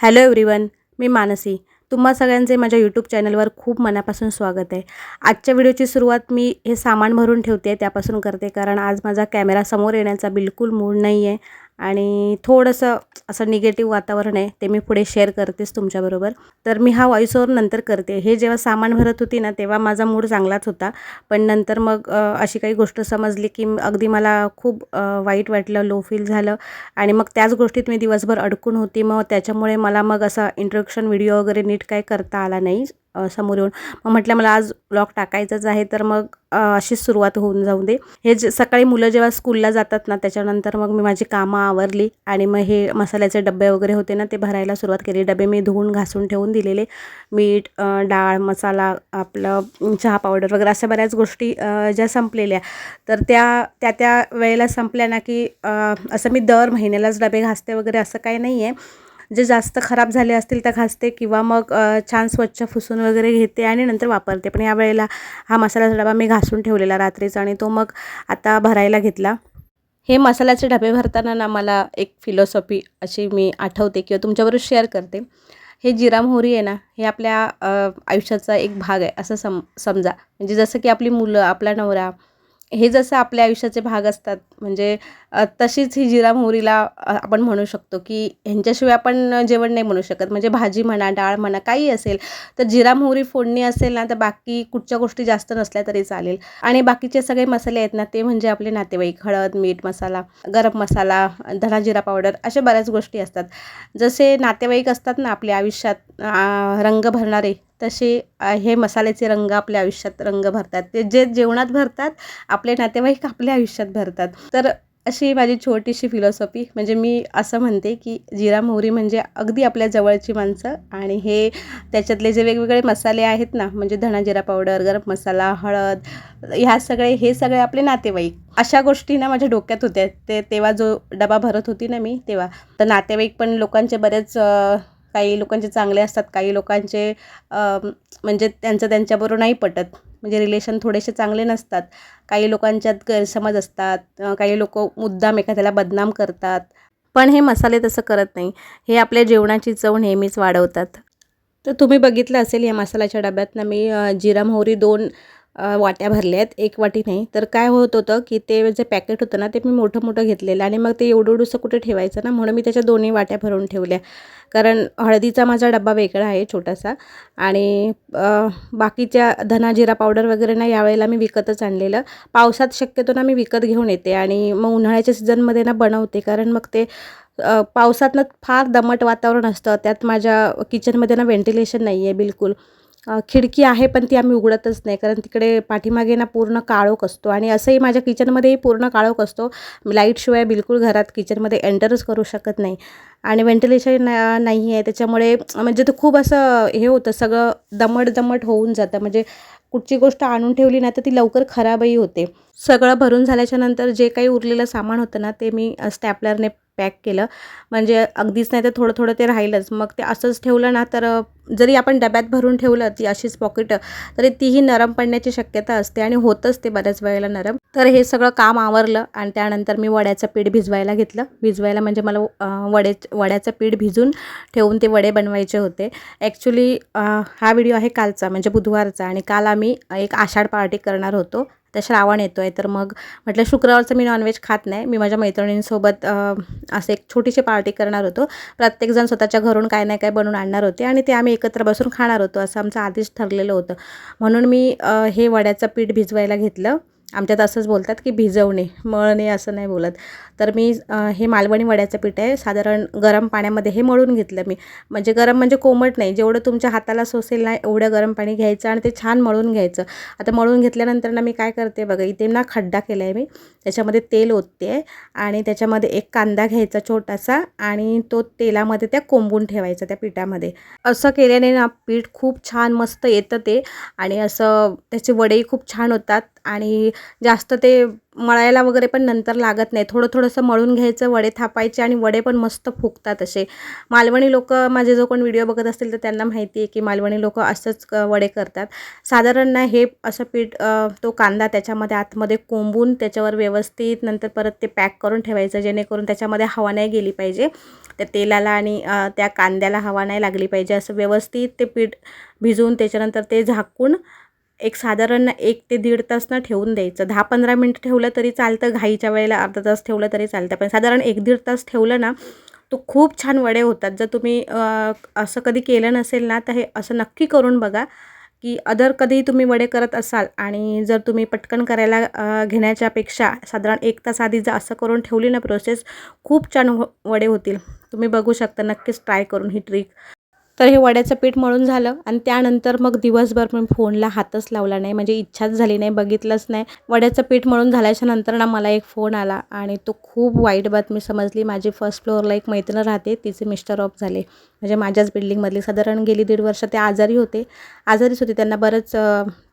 Hello everyone मी मानसी. तुम्हा सगळ्यांचे माझ्या यूट्यूब चॅनलवर खूप मनापासून स्वागत आहे. आजच्या व्हिडिओची सुरुवात मी हे सामान भरून ठेवते त्यापासून करते कारण आज माझा कॅमेरा समोर येण्याचा बिलकुल मूड नाही आहे आणि थोडंसं असं निगेटिव्ह वातावरण आहे ते मी पुढे शेअर करतेच तुमच्याबरोबर. तर मी हा व्हॉइस ओव्हर नंतर करते. हे जेव्हा सामान भरत होती ना तेव्हा माझा मूड चांगलाच होता. पण नंतर मग अशी काही गोष्ट समजली की अगदी मला खूप वाईट वाटलं लो फील झालं. आणि मग त्याच गोष्टीत मी दिवसभर अडकून होती. मग त्याच्यामुळे मला मग असा इंट्रोडक्शन व्हिडिओ वगैरे नीट काय करता आला नाही. समोर येऊन. मग म्हटलं मला आज ब्लॉग टाकायचाच आहे तर मग अशीच सुरुवात होऊन जाऊ दे. हे जे सकाळी मुलं जेव्हा स्कूलला जातात ना त्याच्यानंतर मग मी माझी कामं आवरली आणि मग हे मसाल्याचे डबे वगैरे होते ना ते भरायला सुरुवात केली. डबे मी धुवून घासून ठेवून दिलेले. मीठ डाळ मसाला आपलं चहा पावडर वगैरे अशा बऱ्याच गोष्टी ज्या संपलेल्या. तर त्या त्या त्या वेळेला संपल्या ना की असं मी दर महिन्यालाच डबे घासते वगैरे असं काही नाही आहे जे जास्त खराब झाले असतील त्या घासते किंवा मग छान स्वच्छ फुसून वगैरे घेते आणि नंतर वापरते. पण या वेळेला हा मसाल्याचा डबा मी घासून ठेवलेला रात्रीचा आणि तो मग आता भरायला घेतला. हे मसाल्याचे डबे भरताना ना मला एक फिलॉसॉफी अशी मी आठवते किंवा तुमच्याबरोबर शेअर करते. हे जिरा मोहरी आहे ना हे आपल्या आयुष्याचा एक भाग आहे असं सम समजा. म्हणजे जसं की आपली मुलं आपला नवरा हे जसं आपल्या आयुष्याचे भाग असतात म्हणजे तशीच ही जिरा मोहरीला आपण म्हणू शकतो की ह्यांच्याशिवाय आपण जेवण नाही म्हणू शकत. म्हणजे भाजी म्हणा डाळ म्हणा काही असेल तर जिरा मोहरी फोडणी असेल ना तर बाकी कुठच्या गोष्टी जास्त नसल्या तरी चालेल. आणि बाकीचे सगळे मसाले आहेत ना ते म्हणजे आपले नातेवाईक हळद मीठ मसाला गरम मसाला धना जिरा पावडर अशा बऱ्याच गोष्टी असतात. जसे नातेवाईक असतात ना आपल्या आयुष्यात रंग भरणारे तसे हे मसाल्याचे रंग आपल्या आयुष्यात रंग भरतात. ते जे जेवणात भरतात आपले नातेवाईक आपल्या आयुष्यात भरतात. तर अशी माझी छोटीशी फिलॉसॉफी म्हणजे मी असं म्हणते की जिरा मोहरी म्हणजे अगदी आपल्या जवळची माणसं आणि हे त्याच्यातले जे वेगवेगळे मसाले आहेत ना म्हणजे धणा जिरा पावडर गरम मसाला हळद ह्या सगळे हे सगळे आपले नातेवाईक. अशा गोष्टी ना माझ्या डोक्यात होत्या. ते तेव्हा जो डबा भरत होती ना मी तेव्हा. तर नातेवाईक पण लोकांचे बरेच काही लोकांचे चांगले असतात काही लोकांचे म्हणजे त्यांचं त्यांच्याबरोबर नाही पटत. म्हणजे रिलेशन थोडेसे चांगले नसतात. काही लोकांच्यात गैरसमज असतात. काही लोक मुद्दाम एखाद्याला बदनाम करतात. पण हे मसाले तसं करत नाही. हे आपल्या जेवणाची चव नेहमीच वाढवतात. तर तुम्ही बघितलं असेल या मसाल्याच्या डब्यात ना मी जिरा मोहरी दोन वाट्या भरल्या आहेत. एक वाटी नाही. तर काय होत होतं की ते जे पॅकेट होतं ना ते मी मोठं मोठं घेतलेलं आणि मग ते एवढं एवढंसं कुठे ठेवायचं ना म्हणून मी त्याच्या दोन्ही वाट्या भरून ठेवल्या. कारण हळदीचा माझा डब्बा वेगळा आहे छोटासा आणि बाकीच्या धना जिरा पावडर वगैरे ना यावेळेला मी विकतच आणलेलं. पावसात शक्यतो ना मी विकत घेऊन येते आणि मग उन्हाळ्याच्या सीझनमध्ये ना बनवते. कारण मग ते पावसातनं फार दमट वातावरण असतं. त्यात माझ्या किचनमध्ये ना व्हेंटिलेशन नाही आहे बिलकुल. खिडकी आहे पण ती आम्ही उघडतच नाही. कारण तिकडे पाठीमागे ना पूर्ण काळोख असतो आणि असंही माझ्या किचनमध्येही पूर्ण काळोख असतो. लाईटशिवाय बिलकुल घरात किचनमध्ये एंटरच करू शकत नाही. आणि व्हेंटिलेशन नाही आहे. त्याच्यामुळे म्हणजे ते खूप असं हे होतं. सगळं दमट दमट होऊन जातं. म्हणजे कुठची गोष्ट आणून ठेवली ना तर ती लवकर खराबही होते. सगळं भरून झाल्याच्यानंतर जे काही उरलेलं सामान होतं ना ते मी स्टॅपलरने पॅक केलं. म्हणजे अगदीच नाही तर थोडं थोडं ते राहिलंच. मग ते असंच ठेवलं ना तर जरी आपण डब्यात भरून ठेवलं ती अशीच पॉकेटं तरी तीही नरम पडण्याची शक्यता असते आणि होतच ते बऱ्याच वेळेला नरम. तर हे सगळं काम आवरलं आणि त्यानंतर मी वड्याचं पीठ भिजवायला घेतलं. भिजवायला म्हणजे मला वडे वड्याचं पीठ भिजून ठेवून ते वडे बनवायचे होते. ॲक्च्युली हा व्हिडिओ आहे कालचा म्हणजे बुधवारचा आणि काल आम्ही एक आषाढ पार्टी करणार होतो. तर श्रावण येतो आहे तर मग म्हटलं शुक्रवारचं मी नॉनव्हेज खात नाही. मी माझ्या मैत्रिणींसोबत असं एक छोटीशी पार्टी करणार होतो. प्रत्येकजण स्वतःच्या घरून काय नाही काय बनवून आणणार होते आणि ते आम्ही एकत्र बसून खाणार होतो असं आमचं आधीच ठरलेलं होतं. म्हणून मी हे वड्याचं पीठ भिजवायला घेतलं. आमच्यात असंच बोलतात की भिजवणे मळणे असं नाही बोलत. तर मी हे मालवणी वड्याचं पीठ आहे. साधारण गरम पाण्यामध्ये हे मळून घेतलं मी. म्हणजे गरम म्हणजे कोमट नाही. जेवढं तुमच्या हाताला सोसेल ना एवढं गरम पाणी घ्यायचं आणि ते छान मळून घ्यायचं. आता मळून घेतल्यानंतर ना मी काय करते बघा इथे ना खड्डा केला आहे मी. त्याच्यामध्ये तेल ओतते आणि त्याच्यामध्ये एक कांदा घ्यायचा छोटासा आणि तो तेलामध्ये त्या कोंबून ठेवायचा त्या पिठामध्ये. असं केल्याने ना पीठ खूप छान मस्त येतं ते आणि असं त्याचे वडेही खूप छान होतात. आणि जास्त ते मळायला वगैरे पण नंतर लागत नाही. थोडं थोडंसं मळून घ्यायचं वडे थापायचे आणि वडे पण मस्त फुगतात असे. मालवणी लोक माझे जो कोण व्हिडिओ बघत असतील तर त्यांना माहिती आहे की मालवणी लोक असंच वडे करतात. साधारण ना हे असं पीठ तो कांदा त्याच्यामध्ये आतमध्ये कोंबून त्याच्यावर व्यवस्थित नंतर परत ते पॅक करून ठेवायचं जेणेकरून त्याच्यामध्ये हवा नाही गेली पाहिजे. त्या तेलाला आणि त्या कांद्याला हवा नाही लागली पाहिजे. असं व्यवस्थित ते पीठ भिजवून त्याच्यानंतर ते झाकून एक साधारण एक ते दीड तास ना ठेवून द्यायचं. दहा पंधरा मिनटं ठेवलं तरी चालतं घाईच्या वेळेला अर्धा तास ठेवलं तरी चालतं. पण साधारण एक दीड तास ठेवलं ना तो खूप छान वडे होतात. जर तुम्ही असं कधी केलं नसेल ना तर हे असं नक्की करून बघा की अदर कधी तुम्ही वडे करत असाल आणि जर तुम्ही पटकन करायला घेण्याच्यापेक्षा साधारण एक तास आधी जर असं करून ठेवली ना प्रोसेस खूप छान हो वडे होतील. तुम्ही बघू शकता नक्कीच ट्राय करून ही ट्रिक तर हे वड्याचं पीठ मळून झालं आणि त्यानंतर मग दिवसभर मी फोनला हातच लावला नाही. म्हणजे इच्छाच झाली नाही बघितलंच नाही. वड्याचं पीठ मळून झाल्याच्यानंतर ना मला एक फोन आला आणि तो खूप वाईट बातमी समजली. माझी फर्स्ट फ्लोअरला एक मैत्रीण राहते तिचे मिस्टर ऑफ झाले. म्हणजे माझ्याच बिल्डिंगमधली साधारण गेली दीड वर्ष ते आजारी होते. आजारीच होते. त्यांना बरंच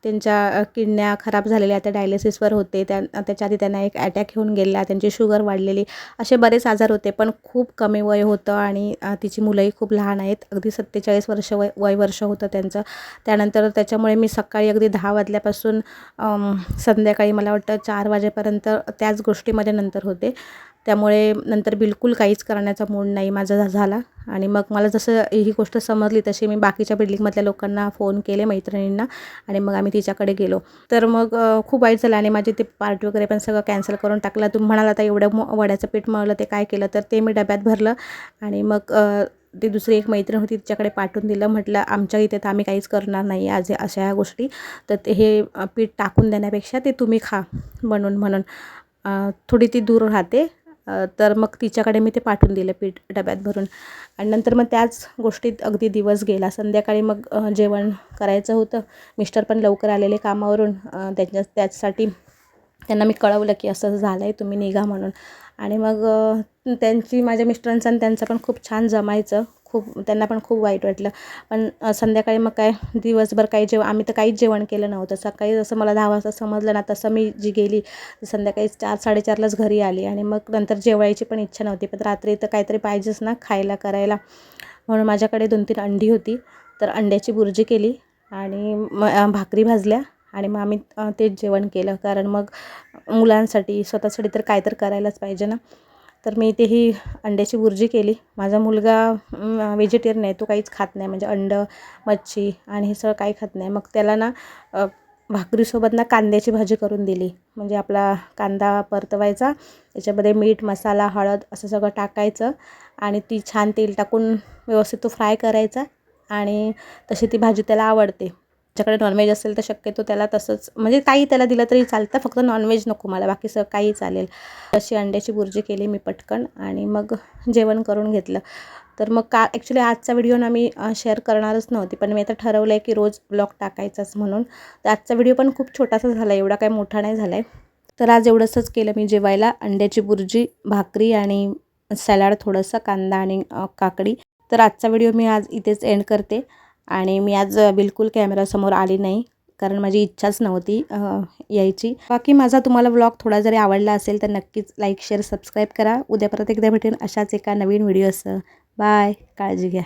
त्यांच्या किडण्या खराब झालेल्या त्या डायलिसिसवर होते. त्या त्याच्या आधी त्यांना एक अटॅक होऊन गेला. त्यांची शुगर वाढलेली. असे बरेच आजार होते पण खूप कमी वय होतं आणि तिची मुलंही खूप लहान आहेत. अगदी सत्तेचाळीस वर्ष वय वय वर्ष होतं त्यांचं. त्यानंतर त्याच्यामुळे मी सकाळी अगदी दहा वाजल्यापासून संध्याकाळी मला वाटतं चार वाजेपर्यंत त्याच गोष्टीमध्ये नंतर होते. त्यामुळे नंतर बिलकुल काहीच करण्याचा मूड नाही माझा झाला. आणि मग मला जसं ही गोष्ट समजली तशी मी बाकीच्या बिल्डिंगमधल्या लोकांना फोन केले मैत्रिणींना. आणि मग आम्ही तिच्याकडे गेलो. तर मग खूप वाईट झालं. आणि माझी ते पार्टी वगैरे पण सगळं कॅन्सल करून टाकलं. तुम्ही म्हणाल आता एवढं मो वड्याचं पीठ मळलं ते काय केलं? तर ते मी डब्यात भरलं. आणि मग ती दुसरी एक मैत्रीण होती तिच्याकडे पाठवून दिलं. म्हटलं आमच्या इथे तर आम्ही काहीच करणार नाही आज अशा ह्या गोष्टी. तर ते हे पीठ टाकून देण्यापेक्षा ते तुम्ही खा. बनवून म्हणून थोडी ती दूर राहते. तर मग तिच्याकडे मी ते पाठवून दिलं पीठ डब्यात भरून. आणि नंतर मग त्याच गोष्टीत अगदी दिवस गेला. संध्याकाळी मग जेवण करायचं होतं. मिस्टर पण लवकर आलेले कामावरून. त्यांच्या त्याचसाठी त्यांना मी कळवलं की असं असं झालं आहे तुम्ही निघा म्हणून. आणि मग त्यांची माझ्या मिस्टरांचं आणि त्यांचं पण खूप छान जमायचं. खूप त्यांना पण खूप वाईट वाटलं. पण संध्याकाळी मग काय दिवसभर काही जेव आम्ही तर काहीच जेवण केलं नव्हतं. सकाळी जसं मला दहा वाजता समजलं ना तसं मी जी गेली संध्याकाळी चार साडेचारलाच घरी आली. आणि मग नंतर जेवायची पण इच्छा नव्हती. पण रात्री तर काहीतरी पाहिजेच ना खायला करायला. म्हणून माझ्याकडे दोन तीन अंडी होती. तर अंड्याची बुर्जी केली आणि मग भाकरी भाजल्या. आणि मग आम्ही तेच जेवण केलं. कारण मग मुलांसाठी स्वतःसाठी तर काय तर करायलाच पाहिजे ना. तर मी ते ही अंड्याची भुर्जी केली. माझा मुलगा व्हेजिटेरियन आहे तो काहीच खात नाही. म्हणजे अंडं मच्छी आणि हे सगळं काही खात नाही. मग त्याला ना भाकरीसोबत ना कांद्याची भाजी करून दिली. म्हणजे आपला कांदा परतवायचा. त्याच्यामध्ये मीठ मसाला हळद असं सगळं टाकायचं आणि ती छान तेल टाकून व्यवस्थित तो फ्राय करायचा आणि तशी ती भाजी त्याला आवडते. ज्याच्याकडे नॉनव्हेज असेल तर शक्यतो त्याला तसंच म्हणजे काही त्याला दिलं तरी चालतं फक्त नॉनव्हेज नको मला बाकी सगळं काही चालेल. अशी अंड्याची बुर्जी केली मी पटकन आणि मग जेवण करून घेतलं. तर मग का ॲक्च्युली आजचा व्हिडिओ ना मी शेअर करणारच नव्हती पण मी आता ठरवलं आहे की रोज ब्लॉग टाकायचाच म्हणून. तर आजचा व्हिडिओ पण खूप छोटासा झाला आहे एवढा काही मोठा नाही झाला आहे तर आज एवढंसंच केलं मी जेवायला अंड्याची बुर्जी भाकरी आणि सॅलाड थोडंसं कांदा आणि काकडी. तर आजचा व्हिडिओ मी आज इथेच एंड करते. आणि मी आज बिलकुल कॅमेरासमोर आली नाही कारण माझी इच्छाच नव्हती यायची. बाकी माझा तुम्हाला व्लॉग थोडा जरी आवडला असेल तर नक्कीच लाईक शेअर सबस्क्राईब करा. उद्या परत एकदा भेटेन अशाच एका नवीन व्हिडिओसह बाय काळजी घ्या.